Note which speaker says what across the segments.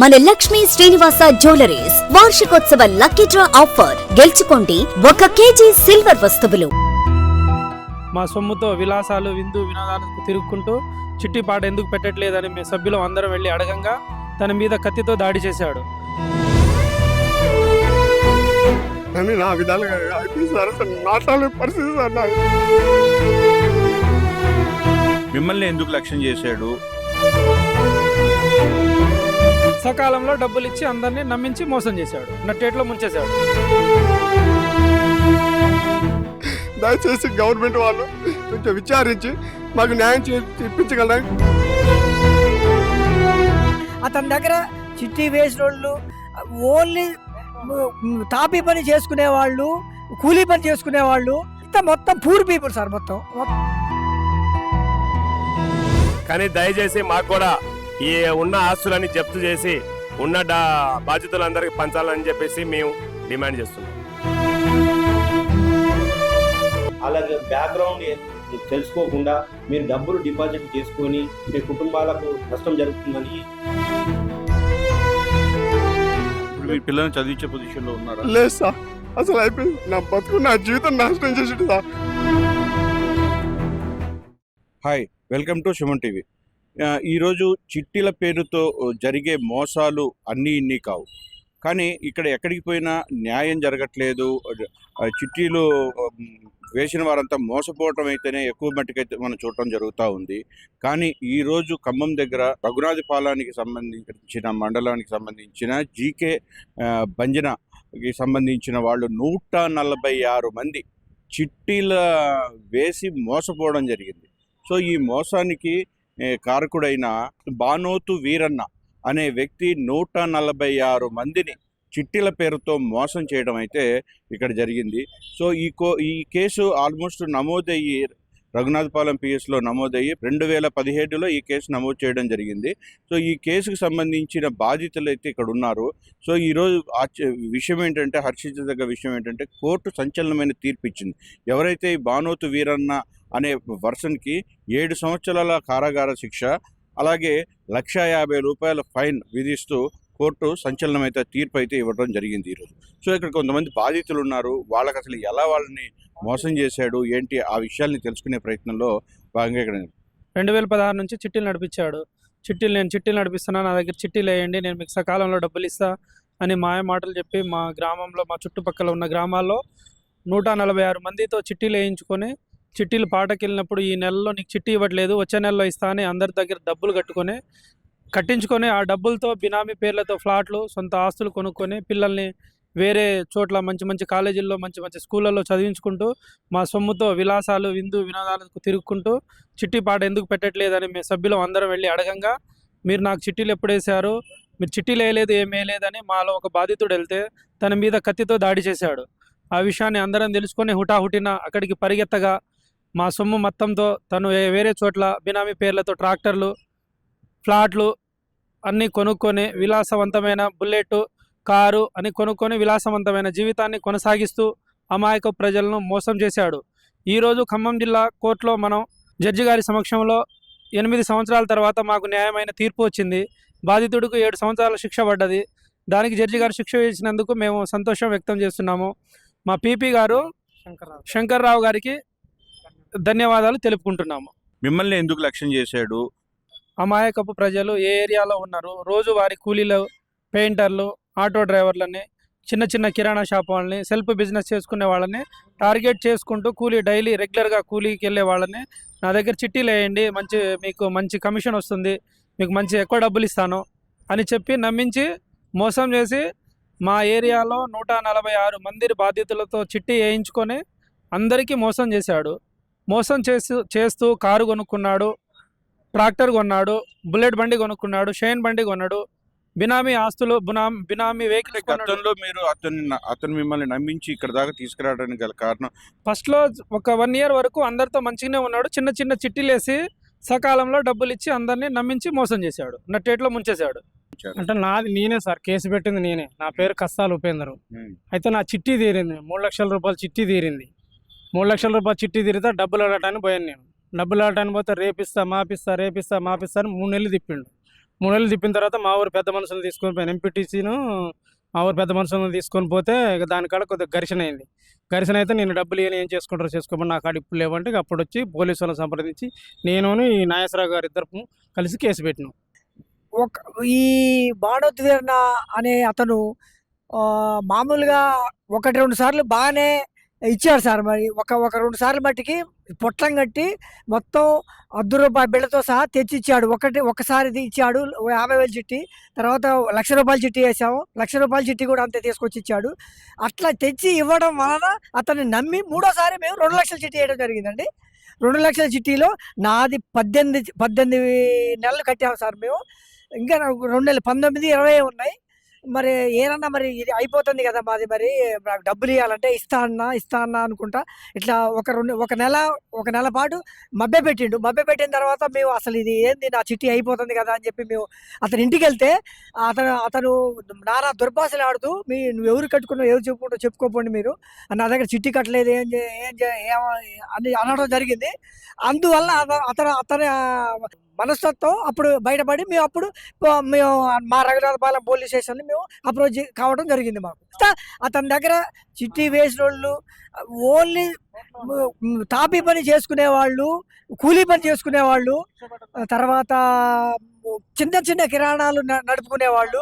Speaker 1: మన లక్ష్మీ శ్రీనివాస జ్యువెలరీస్ వార్షికోత్సవ lucky draw offer. గెలుచుకోండి ఒక కేజీ సిల్వర్ వస్తువులు.
Speaker 2: మా సొమ్ముతో విలాసాలు విందు వినోదాలకు తిరుగుకుంటూ చిట్టి పాట ఎందుకు పెట్టట్లేదని మీ సభ్యులు అందరం వెళ్ళి అడగంగా తన మీద కత్తితో దాడి చేశాడు.
Speaker 3: అని నా విధాలుగా మాట్లాడే పరిస్థితి
Speaker 4: మిమ్మల్ని ఎందుకు లక్ష్యం చేశాడు?
Speaker 2: సకాలంలో డబ్బులు ఇచ్చి అందరినీ నమ్మించి మోసం చేశాడు. నట్టేట్లో ముంచేశాడు.
Speaker 3: దయచేసి గవర్నమెంట్ వాళ్ళు కొంచెం విచారించి మాకు న్యాయం ఇప్పించగలరా
Speaker 5: అతని దగ్గర చిట్టి వేసిన వాళ్ళు ఓన్లీ తాపీ పని చేసుకునే వాళ్ళు కూలీ పని చేసుకునే వాళ్ళు ఇంత మొత్తం పూర్ పీపుల్ సార్ మొత్తం.
Speaker 6: కానీ దయచేసి మాకు కూడా ఈ ఉన్న ఆస్తులని జప్తు చేసి ఉన్న డా బాధ్యతలందరికీ పంచాలని చెప్పేసి మేము డిమాండ్ చేస్తున్నాం.
Speaker 7: అలాగే బ్యాక్గ్రౌండ్ తెలుసుకోకుండా మీరు డబ్బులు డిపాజిట్ చేసుకొని మీ కుటుంబాలకు నష్టం జరుగుతుందని.
Speaker 4: ఇప్పుడు మీ పిల్లల్ని చదివించే పొజిషన్లో ఉన్నారా?
Speaker 3: లేదు సార్. అసలు అయిపోయింది. నా బతుకు నా జీవితం నాశనం చేసిండు sir.
Speaker 4: Hi welcome to Suman TV ఈరోజు చిట్టీల పేరుతో జరిగే మోసాలు అన్నీ ఇన్ని కావు. కానీ ఇక్కడ ఎక్కడికి పోయినా న్యాయం జరగట్లేదు. చిట్టీలు వేసిన వారంతా మోసపోవటం అయితేనే ఎక్కువ మట్టుకైతే మనం చూడటం జరుగుతూ ఉంది. కానీ ఈరోజు ఖమ్మం దగ్గర రఘునాథపాలానికి సంబంధించిన మండలానికి సంబంధించిన జీకే భంజనకి బంజనకి సంబంధించిన వాళ్ళు నూట నలభై ఆరు మంది చిట్టీల వేసి మోసపోవడం జరిగింది. సో ఈ మోసానికి కారకుడైన బానోతు వీరన్న అనే వ్యక్తి నూట నలభై ఆరు మందిని చిట్టిల పేరుతో మోసం చేయడం అయితే ఇక్కడ జరిగింది. సో ఈ కో ఈ కేసు ఆల్మోస్ట్ నమోదయ్యి రఘునాథపాలెం పిఎస్లో నమోదయ్యి రెండు వేల పదిహేడులో ఈ కేసు నమోదు చేయడం జరిగింది. సో ఈ కేసుకు సంబంధించిన బాధితులు అయితే ఇక్కడ ఉన్నారు. సో ఈరోజు విషయం ఏంటంటే హర్షించదగ్గ విషయం ఏంటంటే కోర్టు సంచలనమైన తీర్పు ఇచ్చింది. ఎవరైతే ఈ బానోతు వీరన్న అనే వర్సన్కి ఏడు సంవత్సరాల కారాగార శిక్ష అలాగే లక్ష యాభై రూపాయల ఫైన్ విధిస్తూ కోర్టు సంచలనమైతే తీర్పు అయితే ఇవ్వడం జరిగింది ఈరోజు. సో ఇక్కడ కొంతమంది బాధితులు ఉన్నారు వాళ్ళకి అసలు ఎలా వాళ్ళని మోసం చేశాడు? ఏంటి? ఆ విషయాల్ని తెలుసుకునే ప్రయత్నంలో భాగంగా ఇక్కడ
Speaker 2: రెండు వేల పదహారు నుంచి చిట్టీలు నడిపించాడు. చిట్టీలు నేను చిట్టీలు నడిపిస్తున్నా నా దగ్గర చిట్టీలు వేయండి నేను మీకు సకాలంలో డబ్బులు ఇస్తా అని మాయ మాటలు చెప్పి మా గ్రామంలో మా చుట్టుపక్కల ఉన్న గ్రామాల్లో నూట నలభై ఆరు మందితో చిట్టీలు వేయించుకొని చిట్టీలు పాటకి వెళ్ళినప్పుడు ఈ నెలలో నీకు చిట్టి ఇవ్వట్లేదు వచ్చే నెలలో ఇస్తా అని అందరి దగ్గర డబ్బులు కట్టుకొని కట్టించుకొని ఆ డబ్బులతో బినామీ పేర్లతో ఫ్లాట్లు సొంత ఆస్తులు కొనుక్కొని పిల్లల్ని వేరే చోట్ల మంచి మంచి కాలేజీల్లో మంచి మంచి స్కూళ్ళల్లో చదివించుకుంటూ మా సొమ్ముతో విలాసాలు విందు వినోదాలకు తిరుగుకుంటూ చిట్టి పాట ఎందుకు పెట్టట్లేదని మీ సభ్యులు అందరం వెళ్ళి అడగంగా మీరు నాకు చిట్టీలు ఎప్పుడేశారు మీరు చిట్టీలు వేయలేదు ఏం వేయలేదని మాలో ఒక బాధితుడు వెళ్తే తన మీద కత్తితో దాడి చేశాడు. ఆ విషయాన్ని అందరం తెలుసుకొని హుటాహుటిన అక్కడికి పరిగెత్తగా మా సొమ్ము మొత్తంతో తను వేరే చోట్ల బినామీ పేర్లతో ట్రాక్టర్లు ఫ్లాట్లు అన్నీ కొనుక్కొని విలాసవంతమైన బుల్లెట్ కారు అని కొనుక్కొని విలాసవంతమైన జీవితాన్ని కొనసాగిస్తూ అమాయక ప్రజలను మోసం చేశాడు. ఈరోజు ఖమ్మం జిల్లా కోర్టులో మనం జడ్జి గారి సమక్షంలో ఎనిమిది సంవత్సరాల తర్వాత మాకు న్యాయమైన తీర్పు వచ్చింది. బాధితుడికి ఏడు సంవత్సరాల శిక్ష పడ్డది. దానికి జడ్జి గారు శిక్ష ఇచ్చినందుకు మేము సంతోషం వ్యక్తం చేస్తున్నాము. మా పీపీ గారు శంకర్రావు గారికి ధన్యవాదాలు తెలుపుకుంటున్నాము.
Speaker 4: మిమ్మల్ని ఎందుకు లక్ష్యం చేశాడు?
Speaker 2: అమాయకపు ప్రజలు ఏ ఏరియాలో ఉన్నారు? రోజువారి కూలీలు పెయింటర్లు ఆటో డ్రైవర్లని చిన్న చిన్న కిరాణా షాప్ వాళ్ళని సెల్ఫ్ బిజినెస్ చేసుకునే వాళ్ళని టార్గెట్ చేసుకుంటూ కూలీ డైలీ రెగ్యులర్గా కూలీకి వెళ్ళే వాళ్ళని నా దగ్గర చిట్టీలు వేయండి మంచి మీకు మంచి కమిషన్ వస్తుంది మీకు మంచి ఎక్కువ డబ్బులు ఇస్తాను అని చెప్పి నమ్మించి మోసం చేసి మా ఏరియాలో నూట నలభై ఆరు మంది బాధితులతో చిట్టి వేయించుకొని అందరికీ మోసం చేశాడు. మోసం చేస్తూ చేస్తూ కారు కొనుక్కున్నాడు ట్రాక్టర్ కొన్నాడు బుల్లెట్ బండి కొనుక్కున్నాడు షైన్ బండి కొన్నాడు బినామీ ఆస్తులు బినామీ బినామీ కొన్నాడు.
Speaker 4: గతంలో మీరు అతన్ని అతను మిమ్మల్ని నమ్మించి ఇక్కడ దాకా తీసుకురావడానికి గల కారణం?
Speaker 2: ఫస్ట్లో ఒక వన్ ఇయర్ వరకు అందరితో మంచిగానే ఉన్నాడు చిన్న చిన్న చిట్టీలు వేసి సకాలంలో డబ్బులు ఇచ్చి అందరినీ నమ్మించి మోసం చేశాడు నట్టేట్లో ముంచేశాడు.
Speaker 8: అంటే నాది నేనే సార్ కేసు పెట్టింది నేనే. నా పేరు కస్తాలు ఉపేందరు. అయితే నా చిట్టి తీరింది మూడు లక్షల రూపాయలు చిట్టి తీరింది. మూడు లక్షల రూపాయలు చిట్టి తీరితే డబ్బులు అడగటానికి పోయాను నేను. డబ్బులు అడగటానికి పోతే రేపిస్తా మాపిస్తా రేపిస్తా మాపిస్తా అని మూడు నెలలు తిప్పిండు. మూడు నెలలు తిప్పిన తర్వాత మా ఊరు పెద్ద మనుషులు తీసుకొని పోయాను ఎంపీటీసీను మా ఊరు పెద్ద మనుషులను తీసుకొని పోతే ఇక దానికాడ కొద్దిగా ఘర్షణ అయింది. ఘర్షణ అయితే నేను డబ్బులు ఇవ్వని ఏం చేసుకుంటారో చేసుకోమని నా కాడ ఇప్పుడు లేవంటే అప్పుడు వచ్చి పోలీసు వాళ్ళని సంప్రదించి నేను ఈ నాగేశ్వరరావు గారు ఇద్దరు కలిసి కేసు పెట్టినాం.
Speaker 5: ఒక ఈ బాణోద్వేరణ అనే అతను మామూలుగా ఒకటి రెండు సార్లు బాగానే ఇచ్చాడు సార్ మరి. ఒక ఒక రెండు సార్లు మట్టికి పొట్లం కట్టి మొత్తం అర్ధ రూపాయల బిళ్ళతో సహా తెచ్చి ఇచ్చాడు ఒకటి ఒకసారి ఇచ్చాడు. యాభై వేల చిట్టి తర్వాత లక్ష రూపాయల చిట్టి వేసాము. లక్ష రూపాయల చిట్టి కూడా అంతే తీసుకొచ్చి ఇచ్చాడు. అట్లా తెచ్చి ఇవ్వడం వలన అతన్ని నమ్మి మూడోసారి మేము రెండు లక్షల చిట్టి వేయడం జరిగిందండి. రెండు లక్షల చిట్టీలో నాది పద్దెనిమిది పద్దెనిమిది నెలలు కట్టాము సార్ మేము. ఇంకా రెండు నెలలు పంతొమ్మిది ఇరవై ఉన్నాయి. మరి ఏనన్నా మరి ఇది అయిపోతుంది కదా మాది మరి నాకు డబ్బులు ఇవ్వాలంటే ఇస్తా అన్నా ఇస్తా అన్నా అనుకుంటా. ఇట్లా ఒక రెండు ఒక నెల ఒక నెల పాటు మబ్బె పెట్టిండు. మబ్బె పెట్టిన తర్వాత మేము అసలు ఇది ఏంది నా చిట్టి అయిపోతుంది కదా అని చెప్పి మేము అతని ఇంటికి వెళ్తే అతను అతను నానా దుర్భాషలు ఆడుతూ మీ నువ్వు ఎవరు కట్టుకున్నావు ఎవరు చెప్పుకుంటూ చెప్పుకోపోండి మీరు. నా దగ్గర చిట్టి కట్టలేదు ఏం చే- ఏం చే- అని అనడం జరిగింది. అందువల్ల అతను అతను అతని మనస్తత్వం అప్పుడు బయటపడి మేము అప్పుడు మేము మా రఘునాథపాలెం పోలీస్ స్టేషన్ మేము అప్రోచ్ కావడం జరిగింది మాకు. అతని దగ్గర చిట్టి వేసిన వాళ్ళు ఓన్లీ తాపీ పని చేసుకునే వాళ్ళు కూలీ పని చేసుకునే వాళ్ళు తర్వాత చిన్న చిన్న కిరాణాలు న- నడుపుకునే వాళ్ళు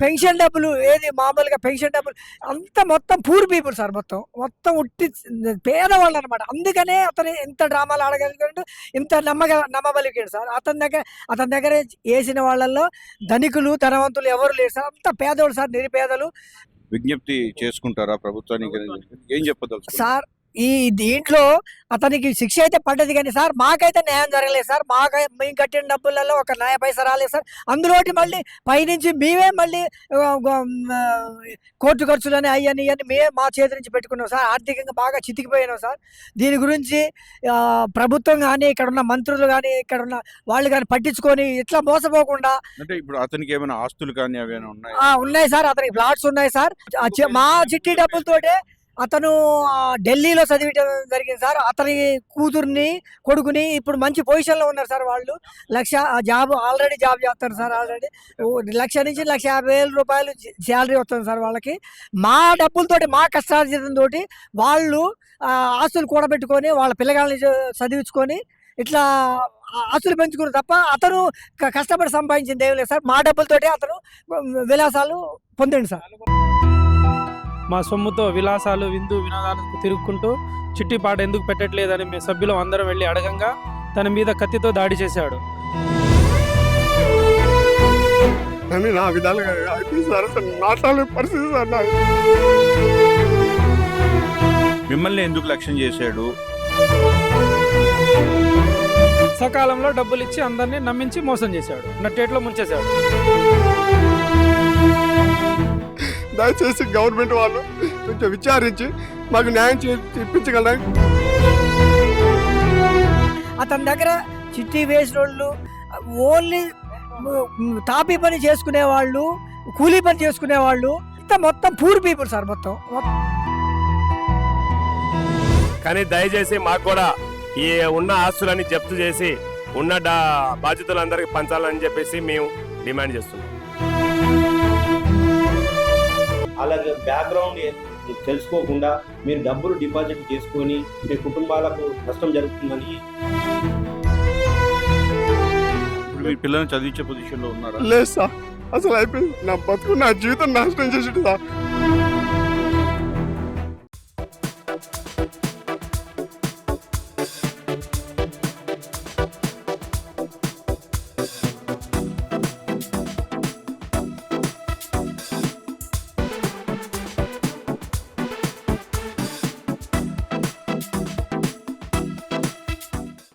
Speaker 5: పెన్షన్ డబ్బులు ఏది మామూలుగా పెన్షన్ డబ్బులు అంతా మొత్తం పూర్ పీపుల్ సార్ మొత్తం. మొత్తం ఉట్టి పేదవాళ్ళు అనమాట అందుకనే అతను ఇంత డ్రామాలు ఆడగలిగాడు ఇంత నమ్మగ నమ్మబలిగాడు సార్. అతని దగ్గర అతని దగ్గర వేసిన వాళ్ళల్లో ధనికులు ధనవంతులు ఎవరు లేరు సార్. అంత పేదవాళ్ళు సార్ నిరుపేదలు.
Speaker 4: విజ్ఞప్తి చేసుకుంటారా ప్రభుత్వానికి? ఏం చెప్పదలుచుకున్నారు?
Speaker 5: సార్ ఈ దీంట్లో అతనికి శిక్ష అయితే పడ్డది కానీ సార్ మాకైతే న్యాయం జరగలేదు సార్. మాకై మేము కట్టిన డబ్బులలో ఒక న్యాయ పైసా రాలేదు సార్. అందులోటి మళ్ళీ పైనుంచి మేమే మళ్ళీ కోర్టు ఖర్చులని అయ్యని ఇవన్నీ మేమే మా చేతి నుంచి పెట్టుకున్నాం సార్. ఆర్థికంగా బాగా చితికిపోయినాం సార్. దీని గురించి ప్రభుత్వం కానీ ఇక్కడ ఉన్న మంత్రులు కానీ ఇక్కడ ఉన్న వాళ్ళు కానీ పట్టించుకొని ఇట్లా మోసపోకుండా
Speaker 4: అంటే ఇప్పుడు అతనికి ఏమైనా ఆస్తులు కానీ ఉన్నాయి?
Speaker 5: సార్. అతనికి ప్లాట్స్ ఉన్నాయి సార్. మా చిట్టి డబ్బులతోటే అతను ఢిల్లీలో చదివించడం జరిగింది సార్. అతని కూతుర్ని కొడుకుని ఇప్పుడు మంచి పొజిషన్లో ఉన్నారు సార్ వాళ్ళు. లక్ష జాబ్ ఆల్రెడీ జాబ్ చేస్తారు సార్ ఆల్రెడీ. లక్ష నుంచి లక్ష యాభై వేల రూపాయలు శాలరీ వస్తుంది సార్ వాళ్ళకి. మా డబ్బులతోటి మా కష్టార్జితంతో వాళ్ళు ఆస్తులు కూడబెట్టుకొని వాళ్ళ పిల్లగాళ్ళని చదివించుకొని ఇట్లా ఆస్తులు పెంచుకున్నారు తప్ప అతను క- కష్టపడి సంపాదించింది ఏం లేదు సార్. మా డబ్బులతోటి అతను విలాసాలు పొందండి సార్.
Speaker 2: మా సొమ్ముతో విలాసాలు విందు వినోదాలకు తిరుగుకుంటూ చిట్టి పాట ఎందుకు పెట్టట్లేదని మేము సభ్యులం అందరం వెళ్ళి అడగంగా తన మీద కత్తితో దాడి చేశాడు.
Speaker 3: అని నా విధాలుగా పరిస్థితి
Speaker 4: మిమ్మల్ని ఎందుకు లక్ష్యం చేశాడు?
Speaker 2: సకాలంలో డబ్బులు ఇచ్చి అందరినీ నమ్మించి మోసం చేశాడు. నట్టేట్లో ముంచేశాడు.
Speaker 3: దయచేసి గవర్నమెంట్ వాళ్ళు కొంచెం విచారించి మాకు న్యాయం ఇప్పించగలరా
Speaker 5: అతని దగ్గర చిట్టి వేసిన వాళ్ళు ఓన్లీ తాపీ పని చేసుకునే వాళ్ళు కూలీ పని చేసుకునే వాళ్ళు ఇంత మొత్తం పూర్ పీపుల్ సార్ మొత్తం.
Speaker 6: కానీ దయచేసి మాకు కూడా ఈ ఉన్న ఆస్తులని జప్తు చేసి ఉన్న డా బాధ్యతలందరికీ పంచాలని చెప్పేసి మేము డిమాండ్ చేస్తున్నాం.
Speaker 7: అలాగే బ్యాక్గ్రౌండ్ తెలుసుకోకుండా మీరు డబ్బులు డిపాజిట్ చేసుకొని మీ కుటుంబాలకు నష్టం జరుగుతుందని.
Speaker 4: మీ పిల్లల్ని చదివించే పొజిషన్లో ఉన్నారా?
Speaker 3: లేదు సార్. అసలు అయిపోయింది. నా బతుకు నా జీవితం నాశనం చేసిండు సార్.